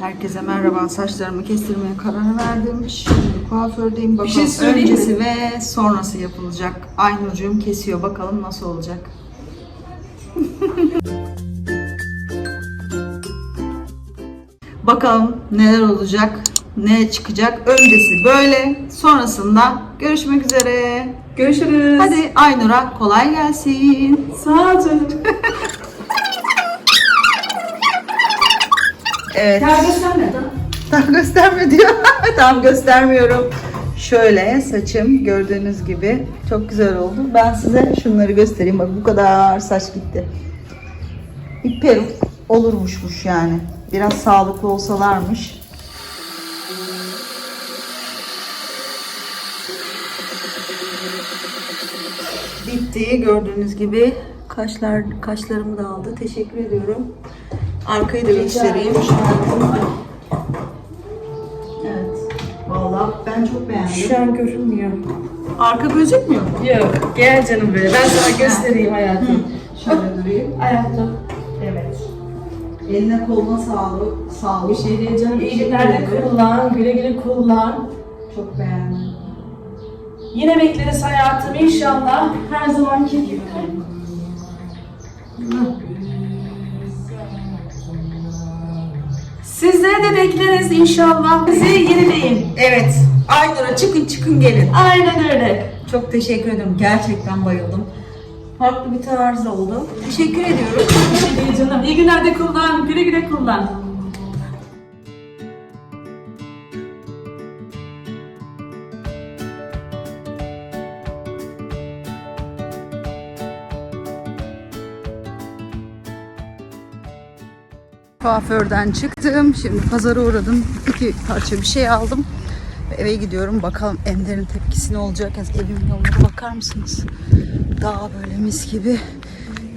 Herkese merhaba. Saçlarımı kestirmeye karar verdim. Şimdi kuafördeyim. Bakalım şey söyleyeyim mi? öncesi ve sonrası yapılacak. Aynurcuğum kesiyor. Bakalım nasıl olacak. Bakalım neler olacak, ne çıkacak. Öncesi böyle, sonrasında görüşmek üzere. Görüşürüz. Hadi Aynur'a kolay gelsin. Sağ ol canım. Evet. Terbiye sen ne? Tam gösterme diyor. Tam göstermiyorum. Şöyle saçım gördüğünüz gibi çok güzel oldu. Ben size şunları göstereyim. Bak bu kadar saç gitti. Bir peruk olurmuşmuş yani. Biraz sağlıklı olsalarmış. Bitti gördüğünüz gibi. Kaşlar kaşlarımı da aldı. Teşekkür ediyorum. Arkayı da göstereyim. Evet. Vallahi ben çok beğendim. Şu an görünmüyor. Arka gözükmüyor mu? Yok. Gel canım böyle. Ben sana göstereyim hayatım. Şöyle durayım. Hayatım. Evet. Eline koluna sağlık. Sağlık. Bir şey diyeceğim. İyi Teşekkür günlerde kullan. Güle güle kullan. Çok beğendim. Yine bekleriz hayatım inşallah. Her zamanki gibi. Sizleri de bekleriz inşallah. Bizi yenileyin. Evet. Aynur'a çıkın çıkın gelin. Aynen öyle. Çok teşekkür ederim. Gerçekten bayıldım. Farklı bir tarz oldu. Teşekkür ediyorum. Değil canım. İyi günlerde kullan. Güle güle kullan. Kuaförden çıktım. Şimdi pazara uğradım. İki parça bir şey aldım. Ve Eve gidiyorum. Bakalım Ender'in tepkisi ne olacak? Evimin yoluna bakar mısınız? Daha böyle mis gibi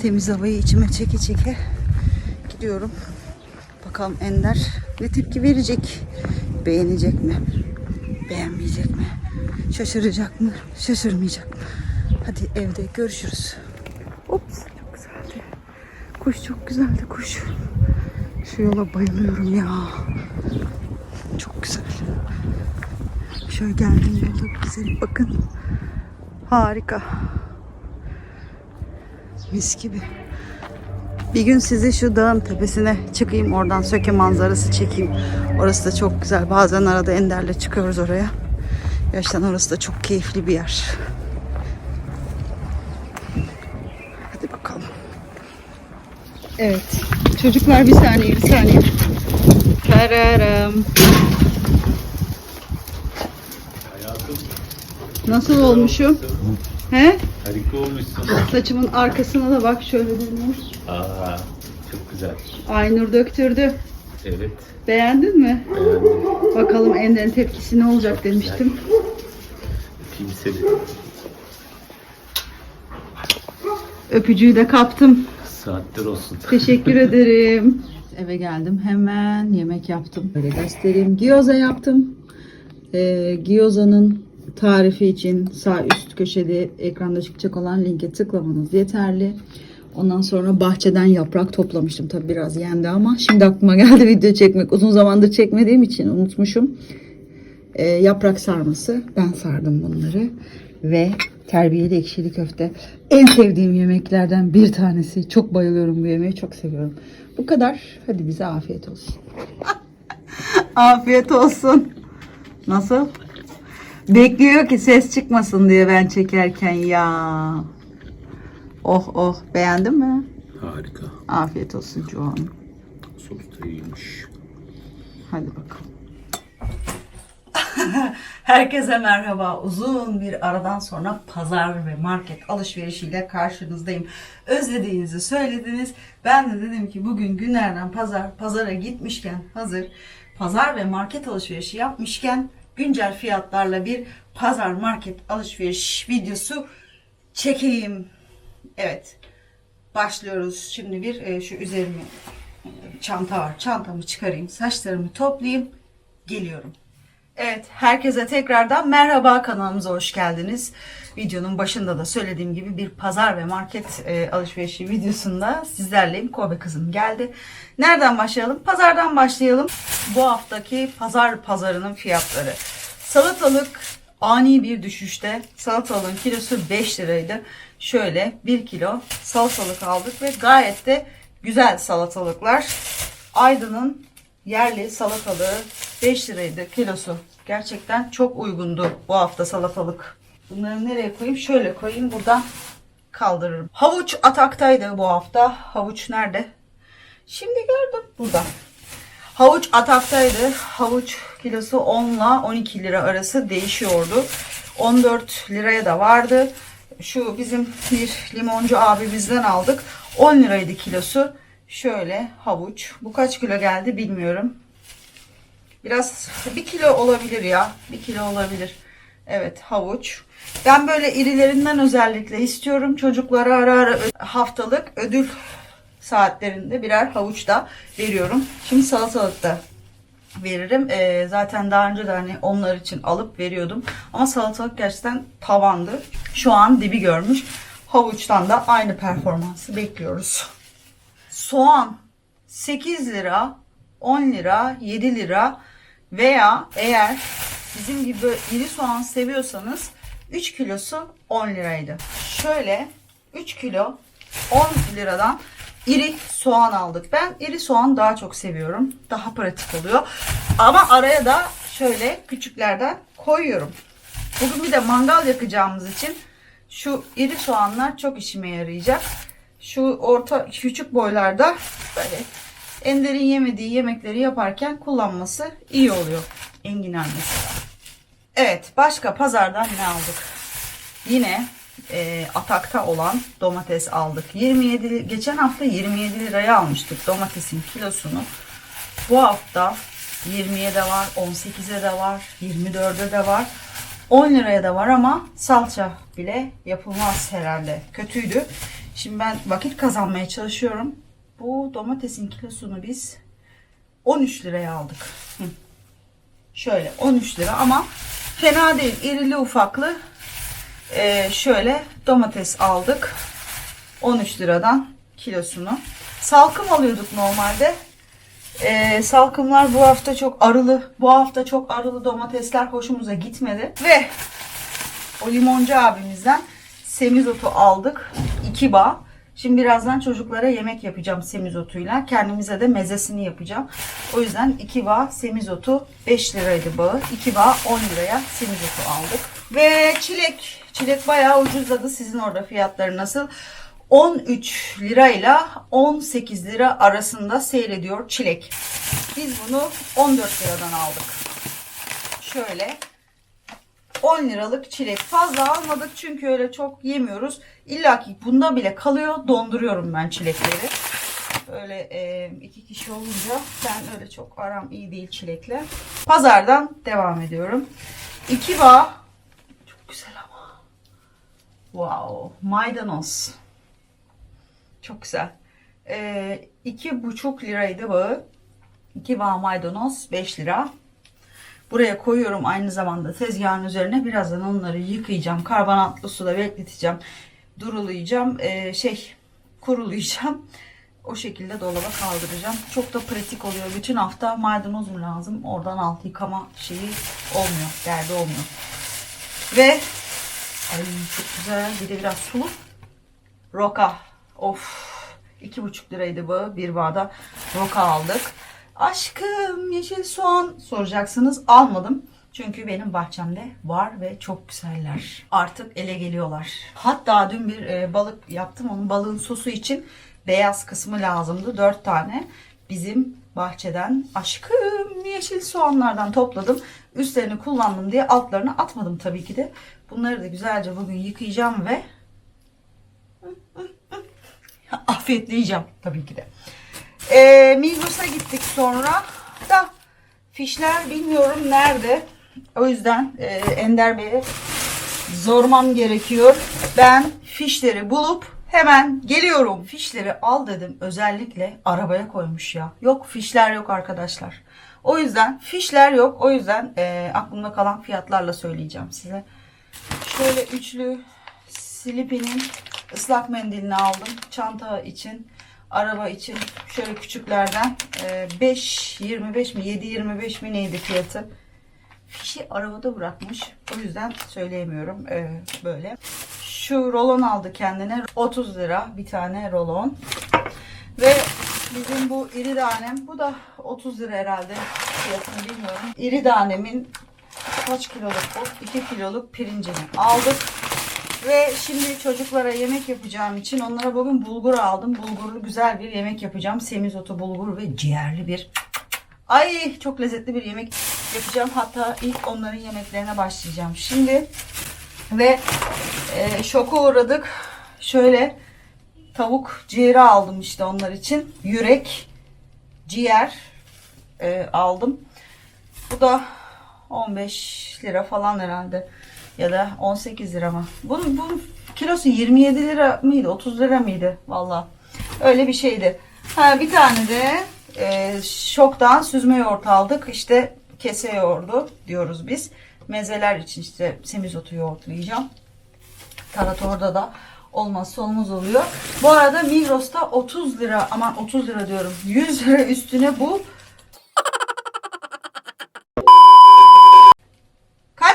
temiz havayı içime çeke çeke gidiyorum. Bakalım Ender ne tepki verecek? Beğenecek mi? Beğenmeyecek mi? Şaşıracak mı? Şaşırmayacak mı? Hadi evde görüşürüz. Ops çok güzeldi. Kuş çok güzeldi kuş. Şu yola bayılıyorum ya. Çok güzel. Şöyle geldiğim yolda güzel bakın. Harika. Mis gibi. Bir gün sizi şu dağın tepesine çıkayım. Oradan Söke manzarası çekeyim. Orası da çok güzel. Bazen arada Ender'le çıkıyoruz oraya. Gerçekten orası da çok keyifli bir yer. Hadi bakalım. Evet. Çocuklar bir saniye bir saniye. Kararım. Nasıl olmuşum? He? Harika olmuşsun. Saçımın arkasına da bak şöyle dönüyor. Aa, çok güzel. Aynur döktürdü. Evet. Beğendin mi? Beğendim. Bakalım Ender'in tepkisi ne olacak demiştim. Öpeyim seni. Öpücüğü de kaptım. Saatler olsun. Teşekkür ederim. Eve geldim. Hemen yemek yaptım. Böyle göstereyim. Gyoza yaptım. Ee, gyoza'nın tarifi için sağ üst köşede ekranda çıkacak olan linke tıklamanız yeterli. Ondan sonra bahçeden yaprak toplamıştım. Tabi biraz yendi ama şimdi aklıma geldi video çekmek. Uzun zamandır çekmediğim için unutmuşum. Ee, yaprak sarması. Ben sardım bunları. Ve terbiyeli ekşili köfte. En sevdiğim yemeklerden bir tanesi. Çok bayılıyorum bu yemeği. Çok seviyorum. Bu kadar. Hadi bize afiyet olsun. afiyet olsun. Nasıl? Bekliyor ki ses çıkmasın diye ben çekerken ya. Oh oh beğendin mi? Harika. Afiyet olsun Cuhan. Sos da iyiymiş. Hadi bakalım. Herkese merhaba. Uzun bir aradan sonra pazar ve market alışverişiyle karşınızdayım. Özlediğinizi söylediniz. Ben de dedim ki bugün günlerden pazar, pazara gitmişken hazır pazar ve market alışverişi yapmışken güncel fiyatlarla bir pazar market alışveriş videosu çekeyim. Evet. Başlıyoruz. Şimdi bir e, şu üzerime e, çanta var. Çantamı çıkarayım. Saçlarımı toplayayım. Geliyorum. Evet, herkese tekrardan merhaba kanalımıza hoş geldiniz. Videonun başında da söylediğim gibi bir pazar ve market e, alışverişi videosunda sizlerleyim. Kobe kızım geldi. Nereden başlayalım? Pazardan başlayalım. Bu haftaki pazar pazarının fiyatları. Salatalık ani bir düşüşte. Salatalığın kilosu 5 liraydı. Şöyle 1 kilo salatalık aldık ve gayet de güzel salatalıklar. Aydın'ın yerli salatalığı 5 liraydı kilosu. Gerçekten çok uygundu bu hafta salatalık. Bunları nereye koyayım? Şöyle koyayım. Buradan kaldırırım. Havuç ataktaydı bu hafta. Havuç nerede? Şimdi gördüm. Burada. Havuç ataktaydı. Havuç kilosu 10 ile 12 lira arası değişiyordu. 14 liraya da vardı. Şu bizim bir limoncu abimizden aldık. 10 liraydı kilosu. Şöyle havuç. Bu kaç kilo geldi bilmiyorum. Biraz bir kilo olabilir ya. Bir kilo olabilir. Evet havuç. Ben böyle irilerinden özellikle istiyorum. Çocuklara ara ara haftalık ödül saatlerinde birer havuç da veriyorum. Şimdi salatalık da veririm. Ee, zaten daha önce de hani onlar için alıp veriyordum. Ama salatalık gerçekten tavandı. Şu an dibi görmüş. Havuçtan da aynı performansı bekliyoruz. Soğan 8 lira, 10 lira, 7 lira veya eğer bizim gibi iri soğan seviyorsanız 3 kilosu 10 liraydı. Şöyle 3 kilo 10 liradan iri soğan aldık. Ben iri soğan daha çok seviyorum. Daha pratik oluyor. Ama araya da şöyle küçüklerden koyuyorum. Bugün bir de mangal yakacağımız için şu iri soğanlar çok işime yarayacak. Şu orta küçük boylarda böyle Ender'in yemediği yemekleri yaparken kullanması iyi oluyor. Enginar mesela. Evet başka pazardan ne aldık? Yine e, atakta olan domates aldık. 27 li- geçen hafta 27 liraya almıştık domatesin kilosunu. Bu hafta 20'ye de var, 18'e de var, 24'e de var. 10 liraya da var ama salça bile yapılmaz herhalde. Kötüydü. Şimdi ben vakit kazanmaya çalışıyorum. Bu domatesin kilosunu biz 13 liraya aldık. Şöyle 13 lira ama fena değil. İrili ufaklı ee, şöyle domates aldık. 13 liradan kilosunu. Salkım alıyorduk normalde. Ee, salkımlar bu hafta çok arılı. Bu hafta çok arılı domatesler hoşumuza gitmedi. Ve o limoncu abimizden semizotu aldık. 2 bağ. Şimdi birazdan çocuklara yemek yapacağım semizotuyla. Kendimize de mezesini yapacağım. O yüzden 2 bağ semizotu 5 liraydı bağı. 2 bağ 10 liraya semizotu aldık. Ve çilek. Çilek bayağı ucuzladı. Sizin orada fiyatları nasıl? 13 lirayla 18 lira arasında seyrediyor çilek. Biz bunu 14 liradan aldık. Şöyle 10 liralık çilek. Fazla almadık çünkü öyle çok yemiyoruz. İlla ki bunda bile kalıyor. Donduruyorum ben çilekleri. Böyle e, iki kişi olunca ben öyle çok aram iyi değil çilekle. Pazardan devam ediyorum. İki bağ. Çok güzel ama. Wow. Maydanoz. Çok güzel. E, iki buçuk liraydı bağı. İki bağ maydanoz 5 lira. Buraya koyuyorum aynı zamanda tezgahın üzerine. Birazdan onları yıkayacağım. Karbonatlı suda bekleteceğim. Durulayacağım. Ee, şey kurulayacağım. O şekilde dolaba kaldıracağım. Çok da pratik oluyor. Bütün hafta maydanoz mu lazım? Oradan alt yıkama şeyi olmuyor. Derdi olmuyor. Ve ay çok güzel. Bir de biraz sulu. Roka. Of. iki buçuk liraydı bu. Bir bağda roka aldık. Aşkım yeşil soğan soracaksınız. Almadım. Çünkü benim bahçemde var ve çok güzeller. Artık ele geliyorlar. Hatta dün bir e, balık yaptım. Onun balığın sosu için beyaz kısmı lazımdı. 4 tane. Bizim bahçeden aşkım yeşil soğanlardan topladım. Üstlerini kullandım diye altlarını atmadım tabii ki de. Bunları da güzelce bugün yıkayacağım ve afiyetleyeceğim tabii ki de. Ee, Migros'a gittik sonra da fişler bilmiyorum nerede. O yüzden e, Ender Bey'e zormam gerekiyor. Ben fişleri bulup hemen geliyorum. Fişleri al dedim özellikle arabaya koymuş ya. Yok fişler yok arkadaşlar. O yüzden fişler yok. O yüzden e, aklımda kalan fiyatlarla söyleyeceğim size. Şöyle üçlü Slippy'nin ıslak mendilini aldım. Çanta için, araba için şöyle küçüklerden e, 5.25 mi 7.25 mi neydi fiyatı? Fişi arabada bırakmış. O yüzden söyleyemiyorum e, böyle. Şu rolon aldı kendine. 30 lira bir tane rolon. Ve bizim bu iri tanem bu da 30 lira herhalde fiyatını bilmiyorum. İri tanemin kaç kiloluk bu? 2 kiloluk pirincini aldık. Ve şimdi çocuklara yemek yapacağım için onlara bugün bulgur aldım. Bulgurlu güzel bir yemek yapacağım. Semizotu bulgur ve ciğerli bir Ay çok lezzetli bir yemek yapacağım. Hatta ilk onların yemeklerine başlayacağım. Şimdi ve e, şoka uğradık. Şöyle tavuk ciğeri aldım işte onlar için. Yürek, ciğer e, aldım. Bu da 15 lira falan herhalde. Ya da 18 lira mı? Bunun, bunun kilosu 27 lira mıydı? 30 lira mıydı? Valla. Öyle bir şeydi. Ha, bir tane de e, şoktan süzme yoğurt aldık. İşte kese yoğurdu diyoruz biz. Mezeler için işte semizotu yoğurtlayacağım. Taratorda da olmazsa olmaz oluyor. Bu arada Migros'ta 30 lira aman 30 lira diyorum 100 lira üstüne bu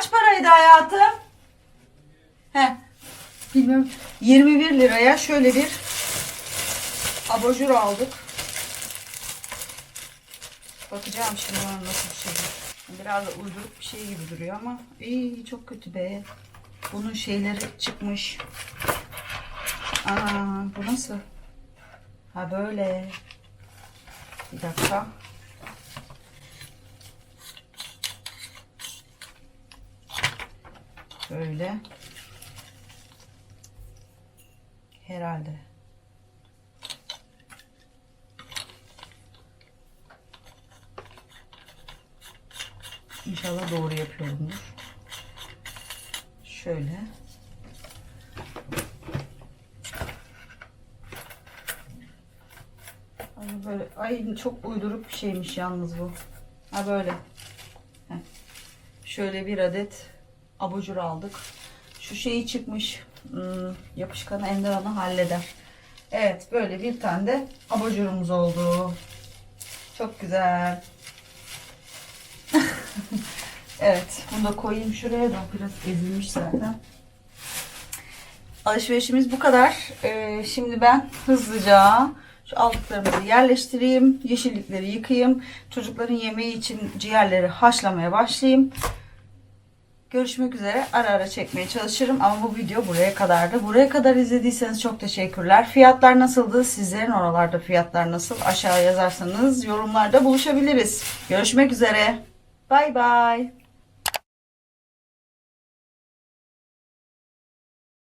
Kaç paraydı hayatım? He. Bilmiyorum. 21 liraya şöyle bir abajur aldık. Bakacağım şimdi ona nasıl bir şey. Biraz da uyduruk bir şey gibi duruyor ama iyi çok kötü be. Bunun şeyleri çıkmış. Aa, bu nasıl? Ha böyle. Bir dakika. Böyle. Herhalde. İnşallah doğru yapıyorumdur. Şöyle. Ay böyle ay çok uyduruk bir şeymiş yalnız bu. Ha böyle. Heh. Şöyle bir adet abajur aldık. Şu şeyi çıkmış. Hmm, yapışkanı Ender onu halleder. Evet böyle bir tane de abajurumuz oldu. Çok güzel. evet bunu da koyayım şuraya da biraz ezilmiş zaten. Alışverişimiz bu kadar. Ee, şimdi ben hızlıca şu aldıklarımızı yerleştireyim. Yeşillikleri yıkayayım. Çocukların yemeği için ciğerleri haşlamaya başlayayım. Görüşmek üzere. Ara ara çekmeye çalışırım ama bu video buraya kadardı. Buraya kadar izlediyseniz çok teşekkürler. Fiyatlar nasıldı? Sizlerin oralarda fiyatlar nasıl? Aşağı yazarsanız yorumlarda buluşabiliriz. Görüşmek üzere. Bay bay.